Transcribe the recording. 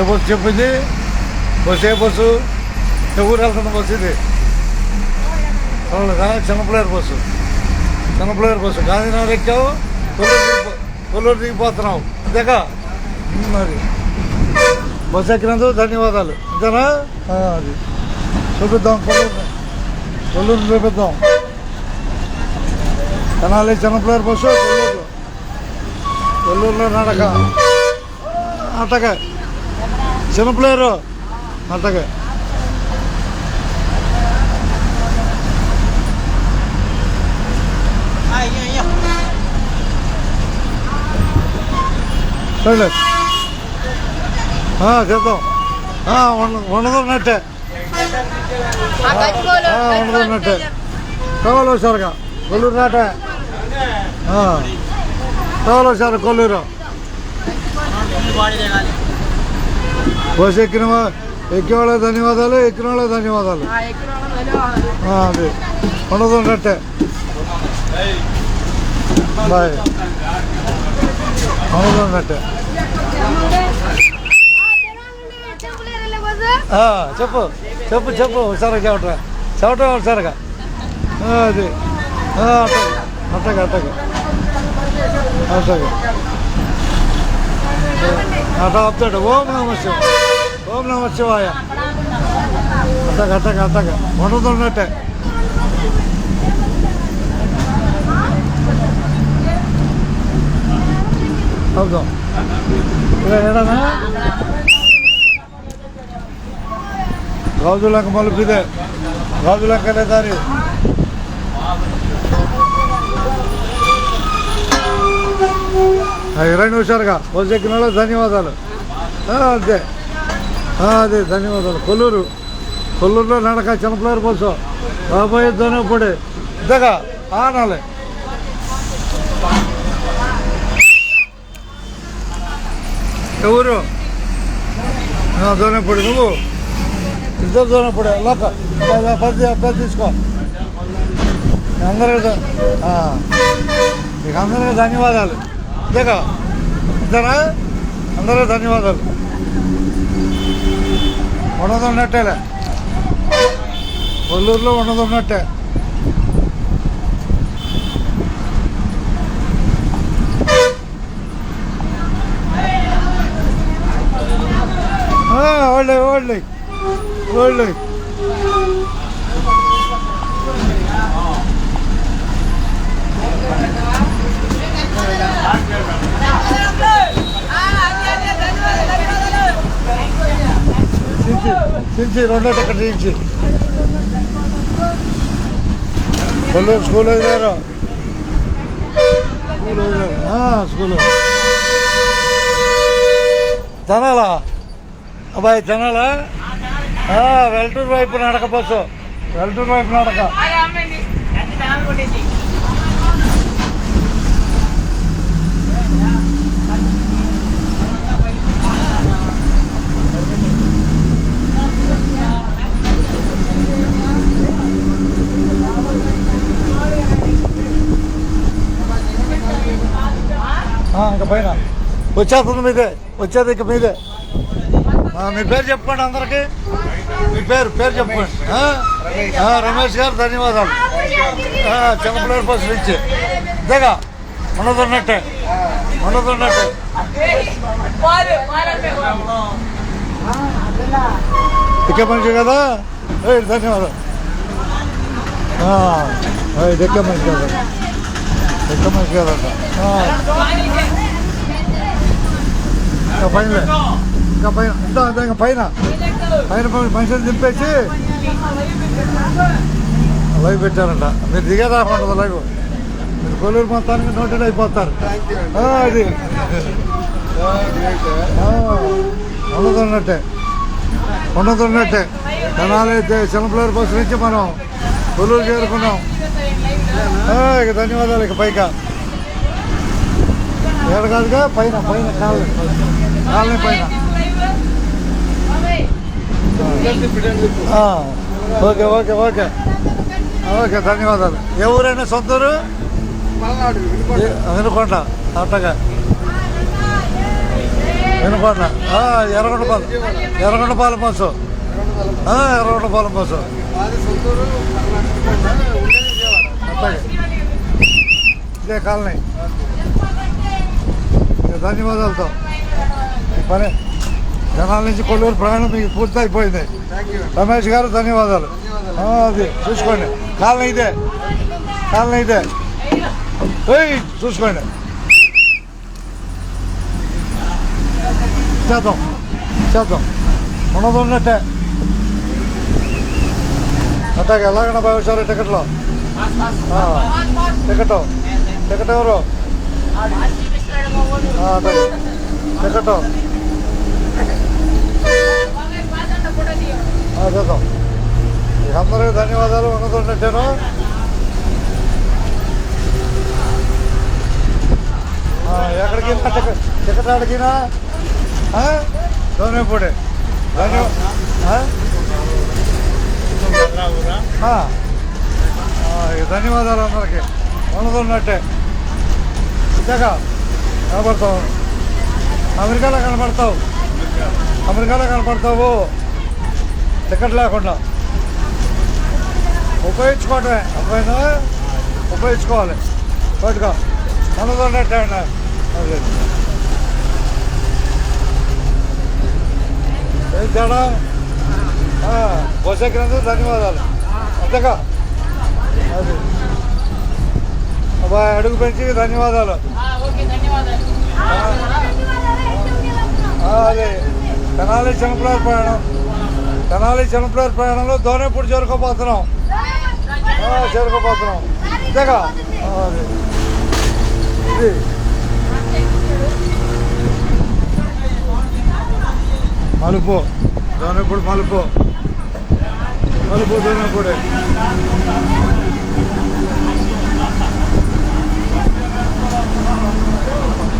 ఏ bus చెప్పింది bus ఏ bus ఊరు వెళ్తున్న బస్సు ఇది. చిన్నపిల్లారి బస్సు. చిన్నపిల్లారి బస్సు. గాంధీనగర్ ఎక్కావు కొల్లూరు కొల్లూరు దిగిపోతున్నావు ఉమ్, మరి. బస్సు ఎక్కినందుకు ధన్యవాదాలు. అంతేనా అది. చూపిద్దాం కొల్లూరు కొల్లూరు చూపిద్దాం. తెనాలి చిన్నపిల్లారి బస్సు కొల్లూరులో కొల్లూరులో నడక. అట్టగ చిన్నపిల్లారు. అట్టగ సరే చేద్దాం ఉండదున్నట్టే ఉండదున్నట్టే కావాలి హుషారుగా కొల్లూరు నాట. కావాలి హుషారు కొల్లూరు. బస్ ఎక్కిన వా- ఎక్కే వాళ్ళకి ధన్యవాదాలు ఎక్కిన వాళ్ళకి ధన్యవాదాలు ఆ, అది ఉండదు ఉన్నట్టే బాయ్ ఉండదు ఉన్నట్టే ఆ, చెప్పు చెప్పు చెప్పు హుషారుగా చెవట చెవట హుషారుగా ఆ, అది ఆ, అట్టగా అట్టగా అట్టగా கட்டாப்தட ஓம் நம சிவாய ஓம் நம சிவாய கட்டக கட்டக கட்டக ஒன்றதொன்னட்ட ಹೌದು ಹೇಳೋಣ ಗೌದು ಲಂಕ ಮಲುಪಿದೆ ಗೌದು ಲಂಕನೇ ದಾರಿ ఇరవై నిమిషాలుగా. బస్సు ఎక్కిన వాళ్ళకి ధన్యవాదాలు. అంతే అదే. ధన్యవాదాలు. కొల్లూరు. కొల్లూరులో నడక చిన్నపిల్లలు బస్సు రాబోయే దొనపడి ఇంతగా ఆనాలి. ఎవరు దొనపడి నువ్వు? ఇద్దరు దొనపడి లోక పది పది తీసుకో. అందరికీ మీకు అందరికీ ధన్యవాదాలు. జగ ఇద్దరా అందరూ ధన్యవాదాలు ఉండదు ఉన్నట్టేలే కొల్లూరులో ఉండదు ఉన్నట్టే ఓళ్ళే ఓళ్ళే ఓళ్ళే నుంచి రెండో టికెట్ నుంచి కొల్లూరు స్కూల్ వదిలేరు స్కూల్ వదిలేరు స్కూల్ తినాలా అబ్బాయి తినాలా ఆ, వెల్టూరు వైపు నడక బస్సు. వెల్టూరు వైపు నడక. పైన వచ్చేస్తుంది మీదే వచ్చేది ఇక మీదే ఆ, మీ పేరు చెప్పుకోండి అందరికి మీ పేరు పేరు చెప్పుకోండి ఆ? ఆ, రమేష్ గారు ధన్యవాదాలు ఆ, చిన్నపిల్లల బస్సు నుంచి ఇదేగా ఉండదున్నట్టే ఉండదున్నట్టే ఇక మనిషి కదా ఏయ్, ధన్యవాదాలు ఆ, ఏయ్, ఇది ఎక్క మనిషి కదా ఎక్క మనిషి కదంట ఆ, ఇంకా పైన. ఇంకా పైన. ఇంకా ఇంకా పైన. పైన మనుషులు దింపేసి. లైవ్ పెట్టారంట. మీరు దిగేదాకా ఉండదు లైవ్? మీరు కొల్లూరు మొత్తానికి నోటెడ్ అయిపోతారు. అది. ఉండదున్నట్టే ఉండదున్నట్టే జనాలైతే చిన్నపిల్లల బస్సు నుంచి మనం కొల్లూరు చేరుకున్నాం. ఇక ధన్యవాదాలు ఇక పైగా. ఏడు కాదుగా? పైన పైన కాదు కాలనీ పైన. Okay okay okay. ఓకే ధన్యవాదాలు. ఏ ఊరైనా సొంత ఊరు వినుకొండ అట్టగా. వినపడ ఎర్రగొండపాలెం ఎర్రగొండపాలెం. బస్సు ఆ, ఎర్రగొండపాలెం బస్సు మాది సొంతూరు కర్ణాటక ఇదే కాలనీ. ధన్యవాదాలతో. పని జనాల నుంచి కొల్లూరు ప్రయాణం మీకు పూర్తి అయిపోయింది థ్యాంక్ యూ రమేష్ గారు ధన్యవాదాలు ఆ, అది చూసుకోండి కాలనీ ఇదే కాలనీ ఇదే ఏయ్, చూసుకోండి చేద్దాం చేద్దాం ఉన్నది ఉన్నట్టే అట్టాగే ఎలాగైనా భావించారు టికెట్లో ఆ, టికెట్ టికెట్ ఎవరు ఆ, అట్టాగే టికెట్ చేద్దాం. ఇక అందరికీ ధన్యవాదాలు ఉన్నది ఎక్కడికి టికెట్ అడిగినా సోనేపూడి ధన్యవాదాలు ధన్యవాదాలు అందరికి. ఉన్నది ఇచ్చాక ఇంతగా కనపడతావు. అమెరికాలో కనపడతావు. అమెరికాలో కనపడతావు. టికెట్ లేకుండా. ఉపయోగించుకోవటమే. అర్థమైందా? ఉపయోగించుకోవాలి. బయటగా మనతో ఉన్నట్టే ఏం తేడా? బస్ ఎక్కినందుకు ధన్యవాదాలు. అంతేగా? అది. అబ్బాయి అడుగు పెంచి ధన్యవాదాలు. అది. తెనాలి చిన్నపిల్లల ప్రయాణం తెనాలి చిన్నపిల్లల ప్రయాణంలో దోనేపూడి చేరుకోపోతున్నాం చేరుకోపోతున్నాం అంతేగా ఇది. మలుపు. దోనేపూడి మలుపు. మలుపు దోనేపూడి